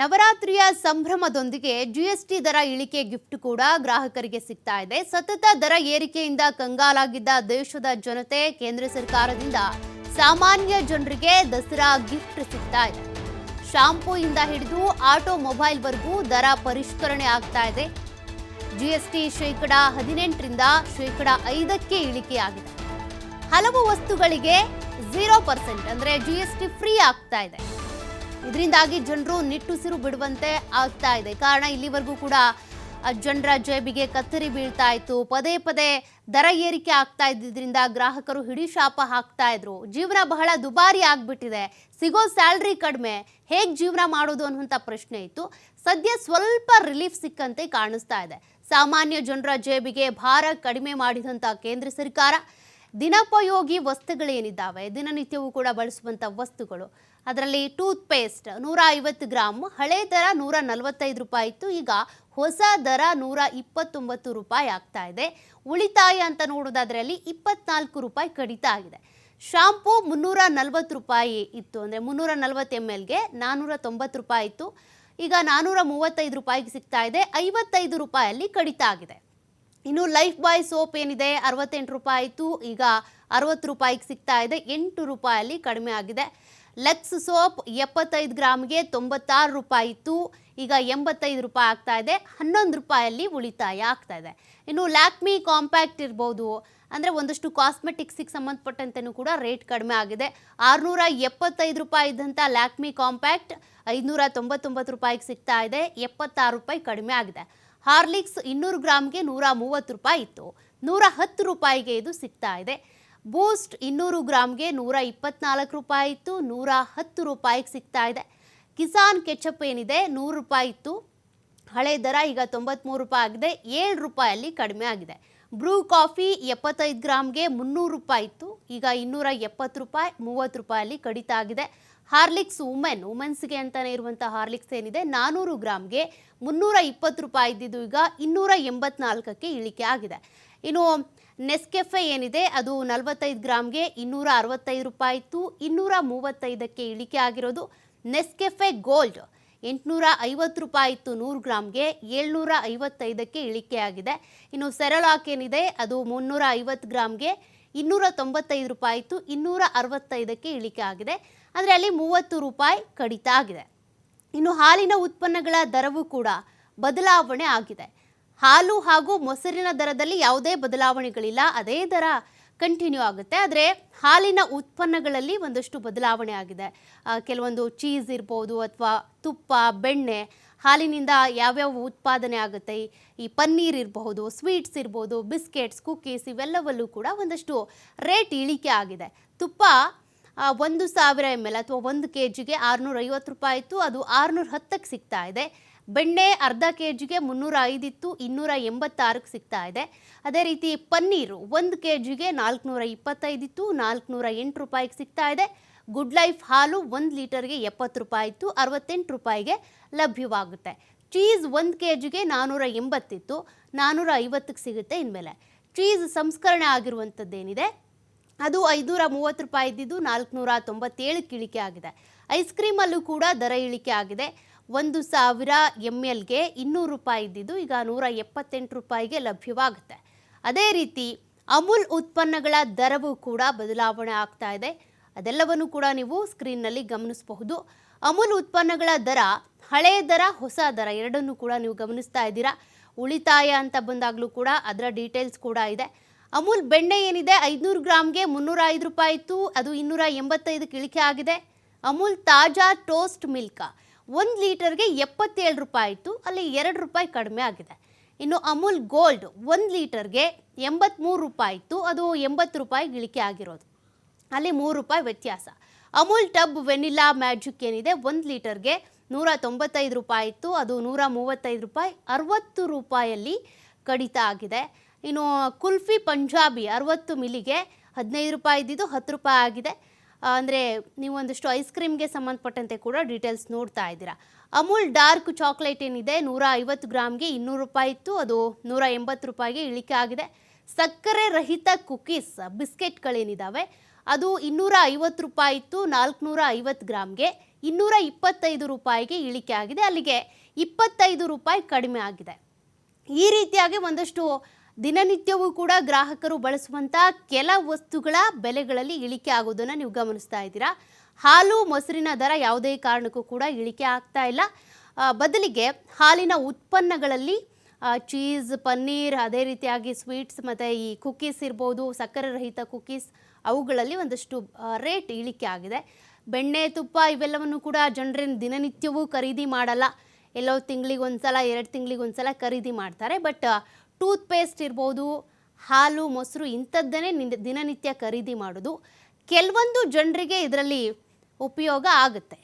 ನವರಾತ್ರಿಯ ಸಂಭ್ರಮದೊಂದಿಗೆ ಜಿಎಸ್ಟಿ ದರ ಇಳಿಕೆ ಗಿಫ್ಟ್ ಕೂಡ ಗ್ರಾಹಕರಿಗೆ ಸಿಗ್ತಾ ಇದೆ. ಸತತ ದರ ಏರಿಕೆಯಿಂದ ಕಂಗಾಲಾಗಿದ್ದ ದೇಶದ ಜನತೆ ಕೇಂದ್ರ ಸರ್ಕಾರದಿಂದ ಸಾಮಾನ್ಯ ಜನರಿಗೆ ದಸರಾ ಗಿಫ್ಟ್ ಸಿಗ್ತಾ ಇದೆ. ಶಾಂಪೂ ಇಂದ ಹಿಡಿದು ಆಟೋಮೊಬೈಲ್ವರೆಗೂ ದರ ಪರಿಷ್ಕರಣೆ ಆಗ್ತಾ ಇದೆ. ಜಿಎಸ್ಟಿ ಶೇಕಡ ಹದಿನೆಂಟರಿಂದ ಶೇಕಡ ಐದಕ್ಕೆ ಇಳಿಕೆಯಾಗಿದೆ. ಹಲವು ವಸ್ತುಗಳಿಗೆ ಝೀರೋ ಪರ್ಸೆಂಟ್ ಅಂದರೆ ಜಿಎಸ್ಟಿ ಫ್ರೀ ಆಗ್ತಾ ಇದೆ. ಇದರಿಂದಾಗಿ ಜನರು ನಿಟ್ಟುಸಿರು ಬಿಡುವಂತೆ ಆಗ್ತಾ ಇದೆ. ಕಾರಣ ಇಲ್ಲಿವರೆಗೂ ಕೂಡ ಜನರ ಜೇಬಿಗೆ ಕತ್ತರಿ ಬೀಳ್ತಾ ಇತ್ತು. ಪದೇ ಪದೇ ದರ ಏರಿಕೆ ಆಗ್ತಾ ಇದ್ದಿದ್ರಿಂದ ಗ್ರಾಹಕರು ಹಿಡಿ ಶಾಪ ಹಾಕ್ತಾ ಇದ್ರು. ಜೀವನ ಬಹಳ ದುಬಾರಿ ಆಗ್ಬಿಟ್ಟಿದೆ. ಸಿಗೋ ಸ್ಯಾಲ್ರಿ ಕಡಿಮೆ. ಹೇಗೆ ಜೀವನ ಮಾಡೋದು ಅನ್ನುವಂಥ ಪ್ರಶ್ನೆ ಇತ್ತು. ಸದ್ಯ ಸ್ವಲ್ಪ ರಿಲೀಫ್ ಸಿಕ್ಕಂತೆ ಕಾಣಿಸ್ತಾ ಇದೆ. ಸಾಮಾನ್ಯ ಜನರ ಜೇಬಿಗೆ ಭಾರ ಕಡಿಮೆ ಮಾಡಿದಂಥ ಕೇಂದ್ರ ಸರ್ಕಾರ ದಿನೋಪಯೋಗಿ ವಸ್ತುಗಳೇನಿದ್ದಾವೆ? ದಿನನಿತ್ಯವೂ ಕೂಡ ಬಳಸುವಂಥ ವಸ್ತುಗಳು. ಅದರಲ್ಲಿ ಟೂತ್ ಪೇಸ್ಟ್ ನೂರ ಐವತ್ತು ಗ್ರಾಮ್ ಹಳೆ ದರ ನೂರ ನಲವತ್ತೈದು ರೂಪಾಯಿ ಇತ್ತು. ಈಗ ಹೊಸ ದರ ನೂರ ಇಪ್ಪತ್ತೊಂಬತ್ತು ರೂಪಾಯಿ ಆಗ್ತಾ ಇದೆ. ಉಳಿತಾಯ ಅಂತ ನೋಡೋದಾದ್ರೆ ಅಲ್ಲಿ ಇಪ್ಪತ್ನಾಲ್ಕು ರೂಪಾಯಿ ಕಡಿತ ಆಗಿದೆ. ಶಾಂಪೂ ಮುನ್ನೂರ ನಲ್ವತ್ತು ರೂಪಾಯಿ ಇತ್ತು. ಅಂದರೆ ಮುನ್ನೂರ ನಲವತ್ತು ಎಂ ಎಲ್ಗೆ ನಾನ್ನೂರ ತೊಂಬತ್ತು ರೂಪಾಯಿ ಇತ್ತು. ಈಗ ನಾನ್ನೂರ ಮೂವತ್ತೈದು ರೂಪಾಯಿಗೆ ಸಿಗ್ತಾ ಇದೆ. ಐವತ್ತೈದು ರೂಪಾಯಲ್ಲಿ ಕಡಿತ ಆಗಿದೆ. ಇನ್ನು ಲೈಫ್ ಬಾಯ್ ಸೋಪ್ ಏನಿದೆ? ಅರವತ್ತೆಂಟು ರೂಪಾಯಿ ಇತ್ತು ಈಗ ಅರವತ್ತು ರೂಪಾಯಿಗೆ ಸಿಗ್ತಾ ಇದೆ. ಎಂಟು ರೂಪಾಯಲ್ಲಿ ಕಡಿಮೆ ಆಗಿದೆ. ಲೆಕ್ಸ್ ಸೋಪ್ ಎಪ್ಪತ್ತೈದು ಗ್ರಾಮ್ಗೆ ತೊಂಬತ್ತಾರು ರೂಪಾಯಿ ಇತ್ತು ಈಗ ಎಂಬತ್ತೈದು ರೂಪಾಯಿ ಆಗ್ತಾ ಇದೆ. ಹನ್ನೊಂದು ರೂಪಾಯಲ್ಲಿ ಉಳಿತಾಯ ಆಗ್ತಾ ಇದೆ. ಇನ್ನು ಲ್ಯಾಕ್ಮಿ ಕಾಂಪ್ಯಾಕ್ಟ್ ಇರ್ಬೋದು. ಅಂದರೆ ಒಂದಷ್ಟು ಕಾಸ್ಮೆಟಿಕ್ಸಿಗೆ ಸಂಬಂಧಪಟ್ಟಂತೆಯೂ ಕೂಡ ರೇಟ್ ಕಡಿಮೆ ಆಗಿದೆ. ಆರುನೂರ ಎಪ್ಪತ್ತೈದು ರೂಪಾಯಿ ಇದ್ದಂಥ ಲ್ಯಾಕ್ಮಿ ಕಾಂಪ್ಯಾಕ್ಟ್ ಐದುನೂರ ತೊಂಬತ್ತೊಂಬತ್ತು ರೂಪಾಯಿಗೆ ಸಿಗ್ತಾ ಇದೆ. ಎಪ್ಪತ್ತಾರು ರೂಪಾಯಿ ಕಡಿಮೆ ಆಗಿದೆ. ಹಾರ್ಲಿಕ್ಸ್ ಇನ್ನೂರು ಗ್ರಾಮ್ಗೆ ನೂರ ಮೂವತ್ತು ರೂಪಾಯಿ ಇತ್ತು. ನೂರ ಹತ್ತು ರೂಪಾಯಿಗೆ ಇದು ಸಿಗ್ತಾ ಇದೆ. ಬೂಸ್ಟ್ ಇನ್ನೂರು ಗ್ರಾಮ್ಗೆ ನೂರ ಇಪ್ಪತ್ನಾಲ್ಕು ರೂಪಾಯಿ ಇತ್ತು. ನೂರ ಹತ್ತು ರೂಪಾಯಿಗೆ ಸಿಗ್ತಾ ಇದೆ. ಕಿಸಾನ್ ಕೆಚಪ್ ಏನಿದೆ? ನೂರು ರೂಪಾಯಿ ಇತ್ತು. ಹಳೆ ದರ ಈಗ ತೊಂಬತ್ಮೂರು ರೂಪಾಯಿ ಆಗಿದೆ. ಏಳು ರೂಪಾಯಲ್ಲಿ ಕಡಿಮೆ ಆಗಿದೆ. ಬ್ರೂ ಕಾಫಿ ಎಪ್ಪತ್ತೈದು ಗ್ರಾಮ್ಗೆ ಮುನ್ನೂರು ರೂಪಾಯಿ ಇತ್ತು. ಈಗ ಇನ್ನೂರ ಎಪ್ಪತ್ತು ರೂಪಾಯಿ, ಮೂವತ್ತು ರೂಪಾಯಲ್ಲಿ ಕಡಿತ ಆಗಿದೆ. ಹಾರ್ಲಿಕ್ಸ್ ವುಮೆನ್, ವುಮೆನ್ಸ್ಗೆ ಅಂತಲೇ ಇರುವಂಥ ಹಾರ್ಲಿಕ್ಸ್ ಏನಿದೆ ನಾನ್ನೂರು ಗ್ರಾಮ್ಗೆ ಮುನ್ನೂರ ಇಪ್ಪತ್ತು ರೂಪಾಯಿ ಇದ್ದಿದ್ದು ಈಗ ಇನ್ನೂರ ಎಂಬತ್ನಾಲ್ಕಕ್ಕೆ ಇಳಿಕೆ ಆಗಿದೆ. ಇನ್ನು ನೆಸ್ಕೆಫೆ ಏನಿದೆ, ಅದು ನಲವತ್ತೈದು ಗ್ರಾಮ್ಗೆ ಇನ್ನೂರ ಅರವತ್ತೈದು ರೂಪಾಯಿ ಇತ್ತು. ಇನ್ನೂರ ಮೂವತ್ತೈದಕ್ಕೆ ಇಳಿಕೆ ಆಗಿರೋದು ನೆಸ್ಕೆಫೆ ಗೋಲ್ಡ್. ಎಂಟುನೂರ ಐವತ್ತು ರೂಪಾಯಿ ಇತ್ತು ನೂರು ಗ್ರಾಮ್ಗೆ ಏಳ್ನೂರ ಐವತ್ತೈದಕ್ಕೆ ಇಳಿಕೆ ಆಗಿದೆ ಇನ್ನು ಸೆರಲಾಕ್ ಏನಿದೆ ಅದು ಮುನ್ನೂರ ಐವತ್ತು ಗ್ರಾಮ್ಗೆ ಇನ್ನೂರ ತೊಂಬತ್ತೈದು ರೂಪಾಯಿ ಇತ್ತು ಇನ್ನೂರ ಅರವತ್ತೈದಕ್ಕೆ ಇಳಿಕೆ ಆಗಿದೆ. ಅಂದರೆ ಅಲ್ಲಿ ಮೂವತ್ತು ರೂಪಾಯಿ ಕಡಿತ ಆಗಿದೆ. ಇನ್ನು ಹಾಲಿನ ಉತ್ಪನ್ನಗಳ ದರವೂ ಕೂಡ ಬದಲಾವಣೆ ಆಗಿದೆ. ಹಾಲು ಹಾಗೂ ಮೊಸರಿನ ದರದಲ್ಲಿ ಯಾವುದೇ ಬದಲಾವಣೆಗಳಿಲ್ಲ, ಅದೇ ದರ ಕಂಟಿನ್ಯೂ ಆಗುತ್ತೆ. ಆದರೆ ಹಾಲಿನ ಉತ್ಪನ್ನಗಳಲ್ಲಿ ಒಂದಷ್ಟು ಬದಲಾವಣೆ ಆಗಿದೆ. ಕೆಲವೊಂದು ಚೀಸ್ ಇರ್ಬೋದು ಅಥವಾ ತುಪ್ಪ, ಬೆಣ್ಣೆ, ಹಾಲಿನಿಂದ ಯಾವ್ಯಾವ ಉತ್ಪಾದನೆ ಆಗುತ್ತೆ. ಈ- ಪನ್ನೀರ್ ಇರಬಹುದು ಸ್ವೀಟ್ಸ್ ಇರ್ಬೋದು ಬಿಸ್ಕೆಟ್ಸ್ ಕುಕ್ಕೀಸ್ ಇವೆಲ್ಲವಲ್ಲೂ ಕೂಡ ಒಂದಷ್ಟು ರೇಟ್ ಇಳಿಕೆ ಆಗಿದೆ. ತುಪ್ಪ ಒಂದು ಸಾವಿರ ಎಂ ಎಲ್ ಅಥವಾ ಒಂದು ಕೆ ಜಿಗೆ ಆರುನೂರ ಐವತ್ತು ರೂಪಾಯಿ ಇತ್ತು. ಅದು ಆರುನೂರ ಹತ್ತಕ್ಕೆ ಸಿಗ್ತಾ ಇದೆ. ಬೆಣ್ಣೆ ಅರ್ಧ ಕೆ ಜಿಗೆ ಮುನ್ನೂರ ಐದಿತ್ತು, ಇನ್ನೂರ ಎಂಬತ್ತಾರಕ್ಕೆ ಸಿಗ್ತಾ ಇದೆ. ಅದೇ ರೀತಿ ಪನ್ನೀರು ಒಂದು ಕೆ ಜಿಗೆ ನಾಲ್ಕುನೂರ ಇಪ್ಪತ್ತೈದಿತ್ತು, ನಾಲ್ಕುನೂರ ಎಂಟು ರೂಪಾಯಿಗೆ ಸಿಗ್ತಾ ಇದೆ. ಗುಡ್ ಲೈಫ್ ಹಾಲು ಒಂದು ಲೀಟರ್ಗೆ ಎಪ್ಪತ್ತು ರೂಪಾಯಿ ಇತ್ತು, ಅರವತ್ತೆಂಟು ರೂಪಾಯಿಗೆ ಲಭ್ಯವಾಗುತ್ತೆ. ಚೀಸ್ ಒಂದು ಕೆ ಜಿಗೆ ನಾನ್ನೂರ ಎಂಬತ್ತಿತ್ತು ನಾನ್ನೂರ ಐವತ್ತಕ್ಕೆ ಸಿಗುತ್ತೆ ಇನ್ಮೇಲೆ. ಚೀಸ್ ಸಂಸ್ಕರಣೆ ಆಗಿರುವಂಥದ್ದೇನಿದೆ? ಅದು ಐದುನೂರ ಮೂವತ್ತು ರೂಪಾಯಿ ಇದ್ದಿದ್ದು ನಾಲ್ಕುನೂರ ತೊಂಬತ್ತೇಳಕ್ಕೆ ಇಳಿಕೆ ಆಗಿದೆ. ಐಸ್ ಕ್ರೀಮಲ್ಲೂ ಕೂಡ ದರ ಇಳಿಕೆ ಆಗಿದೆ. ಒಂದು ಸಾವಿರ ಎಂ ಎಲ್ಗೆ ಇನ್ನೂರು ರೂಪಾಯಿ ಇದ್ದಿದ್ದು ಈಗ ನೂರ ಎಪ್ಪತ್ತೆಂಟು ರೂಪಾಯಿಗೆ ಲಭ್ಯವಾಗುತ್ತೆ. ಅದೇ ರೀತಿ ಅಮೂಲ್ ಉತ್ಪನ್ನಗಳ ದರವೂ ಕೂಡ ಬದಲಾವಣೆ ಆಗ್ತಾ ಇದೆ. ಅದೆಲ್ಲವನ್ನು ಕೂಡ ನೀವು ಸ್ಕ್ರೀನ್ನಲ್ಲಿ ಗಮನಿಸಬಹುದು. ಅಮೂಲ್ ಉತ್ಪನ್ನಗಳ ದರ ಹಳೆಯ ದರ, ಹೊಸ ದರ ಎರಡನ್ನೂ ಕೂಡ ನೀವು ಗಮನಿಸ್ತಾ ಇದ್ದೀರಾ. ಉಳಿತಾಯ ಅಂತ ಬಂದಾಗಲೂ ಕೂಡ ಅದರ ಡೀಟೇಲ್ಸ್ ಕೂಡ ಇದೆ. ಅಮೂಲ್ ಬೆಣ್ಣೆ ಏನಿದೆ? ಐದುನೂರು ಗ್ರಾಮ್ಗೆ ಮುನ್ನೂರ ಐದು ರೂಪಾಯಿ ಇತ್ತು. ಅದು ಇನ್ನೂರ ಎಂಬತ್ತೈದಕ್ಕೆ ಇಳಿಕೆ ಆಗಿದೆ. ಅಮೂಲ್ ತಾಜಾ ಟೋಸ್ಟ್ ಮಿಲ್ಕ. ಒಂದು ಲೀಟರ್ಗೆ ಎಪ್ಪತ್ತೇಳು ರೂಪಾಯಿ ಇತ್ತು ಅಲ್ಲಿ ಎರಡು ರೂಪಾಯಿ ಕಡಿಮೆ ಆಗಿದೆ. ಇನ್ನು ಅಮೂಲ್ ಗೋಲ್ಡ್ ಒಂದು ಲೀಟರ್ಗೆ ಎಂಬತ್ತ್ಮೂರು ರೂಪಾಯಿ ಇತ್ತು ಅದು ಎಂಬತ್ತು ರೂಪಾಯಿ ಇಳಿಕೆ ಆಗಿರೋದು. ಅಲ್ಲಿ ಮೂರು ರೂಪಾಯಿ ವ್ಯತ್ಯಾಸ. ಅಮೂಲ್ ಟಬ್ ವೆನಿಲಾ ಮ್ಯಾಜಿಕ್ ಏನಿದೆ, ಒಂದು ಲೀಟರ್ಗೆ ನೂರ ತೊಂಬತ್ತೈದು ರೂಪಾಯಿ ಇತ್ತು ಅದು ನೂರ ಮೂವತ್ತೈದು ರೂಪಾಯಿ, ಅರವತ್ತು ರೂಪಾಯಲ್ಲಿ ಕಡಿತ ಆಗಿದೆ. ಇನ್ನು ಕುಲ್ಫಿ ಪಂಜಾಬಿ ಅರವತ್ತು ಮಿಲಿಗೆ ಹದಿನೈದು ರೂಪಾಯಿ ಇದ್ದಿದ್ದು ಹತ್ತು ರೂಪಾಯಿ ಆಗಿದೆ. ಅಂದರೆ ನೀವು ಒಂದಷ್ಟು ಐಸ್ ಕ್ರೀಮ್ಗೆ ಸಂಬಂಧಪಟ್ಟಂತೆ ಕೂಡ ಡೀಟೇಲ್ಸ್ ನೋಡ್ತಾ ಇದ್ದೀರಾ. ಅಮೂಲ್ ಡಾರ್ಕ್ ಚಾಕ್ಲೇಟ್ ಏನಿದೆ ನೂರ ಐವತ್ತು ಗ್ರಾಮ್ಗೆ ಇನ್ನೂರು ರೂಪಾಯಿ ಇತ್ತು, ಅದು ನೂರ ಎಂಬತ್ತು ರೂಪಾಯಿಗೆ ಇಳಿಕೆ ಆಗಿದೆ. ಸಕ್ಕರೆ ರಹಿತ ಕುಕೀಸ್ ಬಿಸ್ಕೆಟ್ಗಳೇನಿದ್ದಾವೆ ಅದು ಇನ್ನೂರ ಐವತ್ತು ರೂಪಾಯಿ ಇತ್ತು ನಾಲ್ಕುನೂರ ಐವತ್ತು ಗ್ರಾಮ್ಗೆ ಇನ್ನೂರ ಇಪ್ಪತ್ತೈದು ರೂಪಾಯಿಗೆ ಇಳಿಕೆ ಆಗಿದೆ. ಅಲ್ಲಿಗೆ ಇಪ್ಪತ್ತೈದು ರೂಪಾಯಿ ಕಡಿಮೆ ಆಗಿದೆ. ಈ ರೀತಿಯಾಗಿ ಒಂದಷ್ಟು ದಿನನಿತ್ಯವೂ ಕೂಡ ಗ್ರಾಹಕರು ಬಳಸುವಂಥ ಕೆಲ ವಸ್ತುಗಳ ಬೆಲೆಗಳಲ್ಲಿ ಇಳಿಕೆ ಆಗೋದನ್ನು ನೀವು ಗಮನಿಸ್ತಾ ಇದ್ದೀರಾ. ಹಾಲು, ಮೊಸರಿನ ದರ ಯಾವುದೇ ಕಾರಣಕ್ಕೂ ಕೂಡ ಇಳಿಕೆ ಆಗ್ತಾ ಇಲ್ಲ. ಬದಲಿಗೆ ಹಾಲಿನ ಉತ್ಪನ್ನಗಳಲ್ಲಿ ಚೀಸ್, ಪನ್ನೀರ್, ಅದೇ ರೀತಿಯಾಗಿ ಸ್ವೀಟ್ಸ್ ಮತ್ತು ಈ ಕುಕ್ಕೀಸ್ ಇರ್ಬೋದು, ಸಕ್ಕರೆ ರಹಿತ ಕುಕ್ಕೀಸ್ ಅವುಗಳಲ್ಲಿ ಒಂದಷ್ಟು ರೇಟ್ ಇಳಿಕೆ ಆಗಿದೆ. ಬೆಣ್ಣೆ, ತುಪ್ಪ ಇವೆಲ್ಲವನ್ನು ಕೂಡ ಜನರೇನು ದಿನನಿತ್ಯವೂ ಖರೀದಿ ಮಾಡಲ್ಲ. ಎಲ್ಲೋ ತಿಂಗಳಿಗೆ ಒಂದ್ಸಲ, ಎರಡು ತಿಂಗಳಿಗೆ ಒಂದ್ಸಲ ಖರೀದಿ ಮಾಡ್ತಾರೆ. ಬಟ್ ಟೂತ್ ಪೇಸ್ಟ್ ಇರ್ಬೋದು, ಹಾಲು, ಮೊಸರು ಇಂಥದ್ದನ್ನೇ ನಿನ್- ದಿನನಿತ್ಯ ಖರೀದಿ ಮಾಡೋದು. ಕೆಲವೊಂದು ಜನರಿಗೆ ಇದರಲ್ಲಿ ಉಪಯೋಗ ಆಗುತ್ತೆ.